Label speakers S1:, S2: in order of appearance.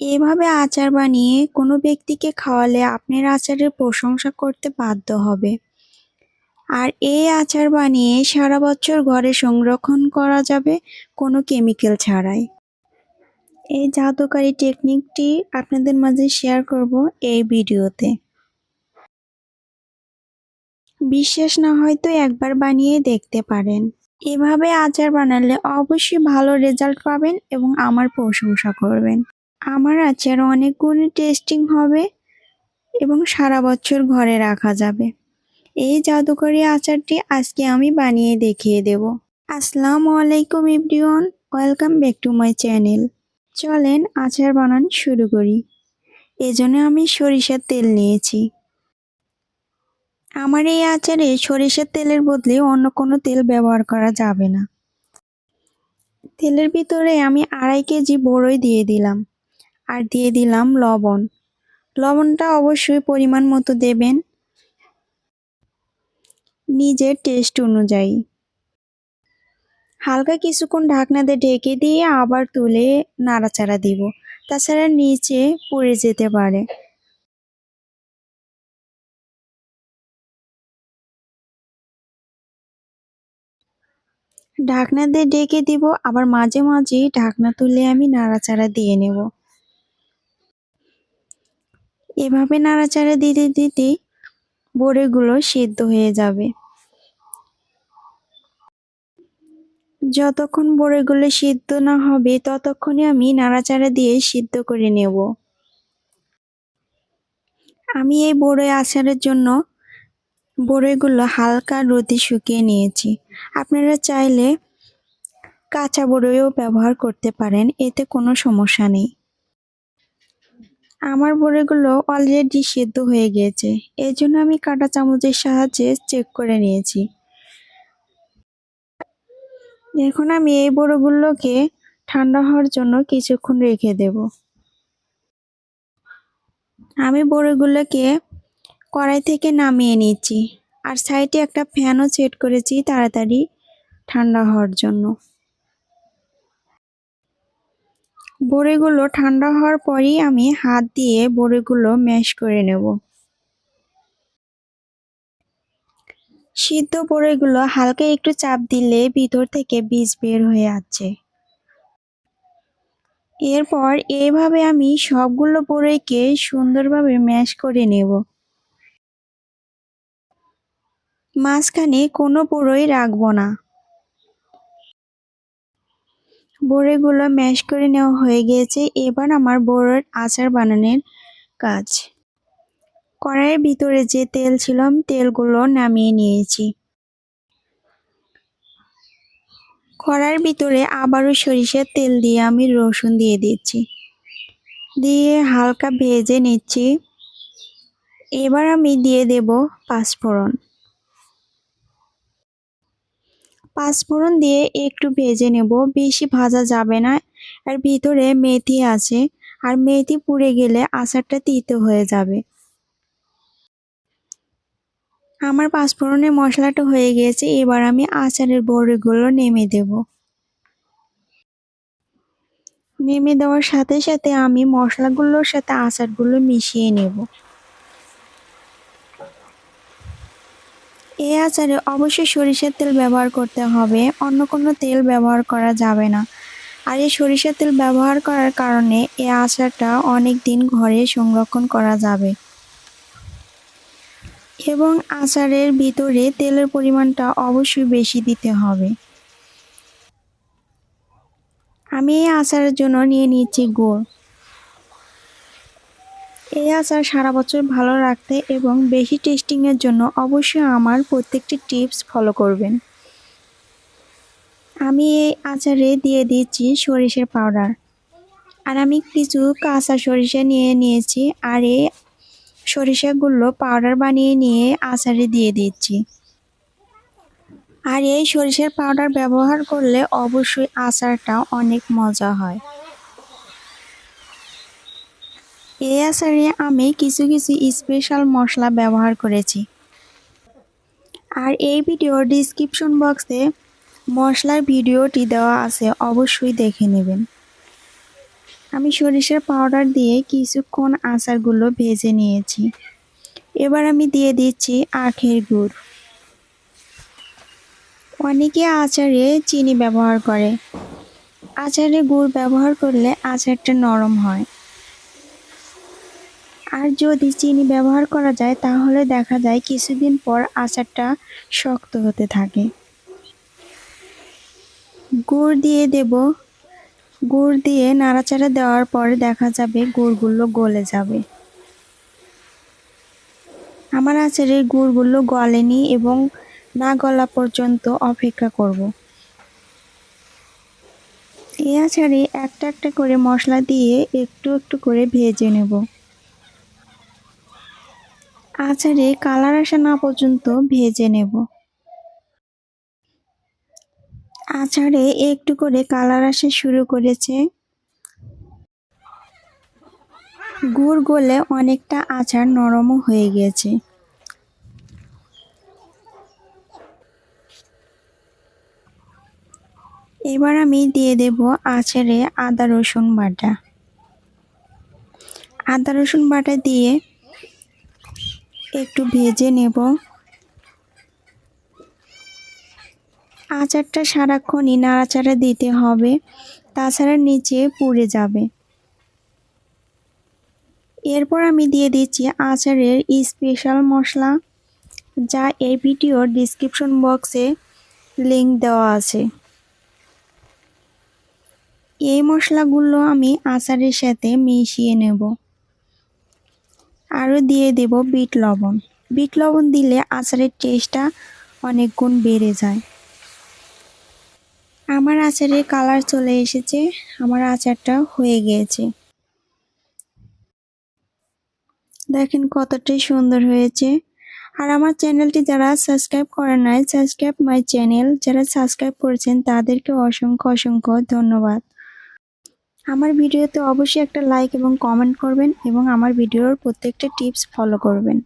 S1: এভাবে আচার বানিয়ে কোনো ব্যক্তিকে খাওয়ালে আপনার আচারের প্রশংসা করতে বাধ্য হবে। আর এই আচার বানিয়ে সারা বছর ঘরে সংরক্ষণ করা যাবে কোনো কেমিক্যাল ছাড়াই। এই জাদুকারী টেকনিকটি আপনাদের মাঝে শেয়ার করব এই ভিডিওতে। বিশ্বাস না হয়তো একবার বানিয়ে দেখতে পারেন। এভাবে আচার বানালে অবশ্যই ভালো রেজাল্ট পাবেন এবং আমার প্রশংসা করবেন। আমার আচার অনেক গুণে টেস্টিং হবে এবং সারা বছর ঘরে রাখা যাবে। এই জাদুকরি আচারটি আজকে আমি বানিয়ে দেখিয়ে দেব। আসসালামু আলাইকুম everyone, welcome back to my channel. চলেন আচার বানান শুরু করি। এজন্য আমি সরিষার তেল নিয়েছি। আমার এই আচারে সরিষার তেলের বদলে অন্য কোনো তেল ব্যবহার করা যাবে না। তেলের ভিতরে আমি আড়াই কেজি বড়ই দিয়ে দিলাম। আর দিয়ে দিলাম লবণ। লবণটা অবশ্যই পরিমাণ মতো দেবেন নিজের টেস্ট অনুযায়ী। হালকা কিছুক্ষণ ঢাকনা দিয়ে ঢেকে দিয়ে আবার তুলে নাড়াচাড়া দিব। তাছাড়া নিচে পড়ে যেতে পারে। ঢাকনা দিয়ে ঢেকে দিব। আবার মাঝে মাঝে ঢাকনা তুলে আমি নাড়াচাড়া দিয়ে নেব। এভাবে নাড়াচাড়া দিতে দিতে বড়িগুলো সিদ্ধ হয়ে যাবে। যতক্ষণ বড়িগুলো সিদ্ধ না হবে, ততক্ষণে আমি নাড়াচাড়া দিয়ে সিদ্ধ করে নেব। আমি এই বড়ই আচারের জন্য বড়ইগুলো হালকা রোদে শুকিয়ে নিয়েছি। আপনারা চাইলে কাঁচা বড়ইও ব্যবহার করতে পারেন, এতে কোনো সমস্যা নেই। আমার বড়িগুলো অলরেডি সেদ্ধ হয়ে গিয়েছে। এই জন্য আমি কাঁটা চামচের সাহায্যে চেক করে নিয়েছি। এখন আমি এই বড়িগুলোকে ঠান্ডা হওয়ার জন্য কিছুক্ষণ রেখে দেব। আমি বড়িগুলোকে কড়াই থেকে নামিয়ে নিচ্ছি। আর সাইডে একটা ফ্যানও সেট করেছি তাড়াতাড়ি ঠান্ডা হওয়ার জন্য। বড়িগুলো ঠান্ডা হওয়ার পরই আমি হাত দিয়ে বড়িগুলো ম্যাশ করে নেব। সিদ্ধ বড়িগুলো হালকা একটু চাপ দিলে ভিতর থেকে বীজ বের হয়ে আছে এরপর এইভাবে আমি সবগুলো বড়িকে সুন্দরভাবে ম্যাশ করে নেব। মাঝখানে কোনো বড়ই রাখব না। বড়িগুলো ম্যাশ করে নেওয়া হয়ে গিয়েছে। এবার আমার বড়ের আচার বানানোর কাজ। কড়াইয়ের ভিতরে যে তেল ছিল, তেলগুলো নামিয়ে নিয়েছি। কড়াইয়ের ভিতরে আবারও সরিষার তেল দিয়ে আমি রসুন দিয়ে দিচ্ছি। দিয়ে হালকা ভেজে নিচ্ছি। এবার আমি দিয়ে দেব পাঁচফোড়ন। পাঁচফোড়ন দিয়ে একটু ভেজে নেব, বেশি ভাজা যাবে না। আর ভিতরে মেথি আছে, আর মেথি পুড়ে গেলে আচারটা তিতো হয়ে যাবে। আমার পাঁচফোড়নের মশলাটা হয়ে গিয়েছে এবার আমি আচারের বড়িগুলো নেমে দেব। নেমে দেওয়ার সাথে সাথে আমি মশলাগুলোর সাথে আচারগুলো মিশিয়ে নেব। এই আচারে অবশ্যই সরিষার তেল ব্যবহার করতে হবে। অন্য কোনো তেল ব্যবহার করা যাবে না। আর এই সরিষার তেল ব্যবহার করার কারণে এই আচারটা অনেক দিন ঘরে সংরক্ষণ করা যাবে। এবং আচারের ভিতরে তেলের পরিমাণটা অবশ্যই বেশি দিতে হবে। আমি এই আচারের জন্য নিয়ে নিচ্ছি গুড়। এই আচার সারা বছর ভালো রাখতে এবং বেশি টেস্টিংয়ের জন্য অবশ্যই আমার প্রত্যেকটি টিপস ফলো করবেন। আমি এই আচারে দিয়ে দিচ্ছি সরিষার পাউডার আর আমি কিছু কাঁচা সরিষা নিয়ে নিয়েছি আর এই সরিষাগুলো পাউডার বানিয়ে নিয়ে আচারে দিয়ে দিচ্ছি। আর এই সরিষার পাউডার ব্যবহার করলে অবশ্যই আচারটা অনেক মজা হয়। এই আচারে আমি কিছু কিছু স্পেশাল মশলা ব্যবহার করেছি। আর এই ভিডিওর ডিসক্রিপশন বক্সে মশলার ভিডিওটি দেওয়া আছে, অবশ্যই দেখে নেবেন। আমি সরিষার পাউডার দিয়ে কিছুক্ষণ আচারগুলো ভেজে নিয়েছি। এবার আমি দিয়ে দিচ্ছি আখের গুড়। অনেকে আচারে চিনি ব্যবহার করে। আচারে গুড় ব্যবহার করলে আচারটা নরম হয়। আর যদি চিনি ব্যবহার করা যায়, তাহলে দেখা যায় কিছুদিন পর আচারটা শক্ত হতে থাকে। গুড় দিয়ে দেব। গুড় দিয়ে নাড়াচাড়া দেওয়ার পরে দেখা যাবে গুড়গুলো গলে যাবে। আমার আচারের গুড়গুলো গলেনি এবং না গলা পর্যন্ত অপেক্ষা করব। এই আচারে একটা একটা করে মশলা দিয়ে একটু একটু করে ভেজে নেব। আচারে কালার আসা না পর্যন্ত ভেজে নেব। আচারে একটু করে কালার আসা শুরু করেছে। গুড় গলে অনেকটা আচার নরমও হয়ে গিয়েছে এবার আমি দিয়ে দেব আচারে আদা রসুন বাটা। আদা রসুন বাটা দিয়ে একটু ভেজে নেব। আচারটা সারাক্ষণই নাড়াচাড়া দিতে হবে, তাছাড়া নিচে পুড়ে যাবে। এরপর আমি দিয়ে দিচ্ছি আচারের স্পেশাল মশলা, যা এই ভিডিওর ডিসক্রিপশন বক্সে লিংক দেওয়া আছে। এই মশলাগুলো আমি আচারের সাথে মিশিয়ে নেব। আরও দিয়ে দেব বিট লবণ। বিট লবণ দিলে আচারের টেস্টটা অনেক গুণ বেড়ে যায়। আমার আচারের কালার চলে এসেছে, আমার আচারটা হয়ে গিয়েছে। দেখেন কতটাই সুন্দর হয়েছে। আর আমার চ্যানেলটি যারা সাবস্ক্রাইব করে নাই, সাবস্ক্রাইব মাই চ্যানেল। যারা সাবস্ক্রাইব করেছেন তাদেরকে অসংখ্য অসংখ্য ধন্যবাদ। আমার ভিডিওতে অবশ্যই একটা লাইক এবং কমেন্ট করবেন এবং আমার ভিডিওর প্রত্যেকটা টিপস ফলো করবেন।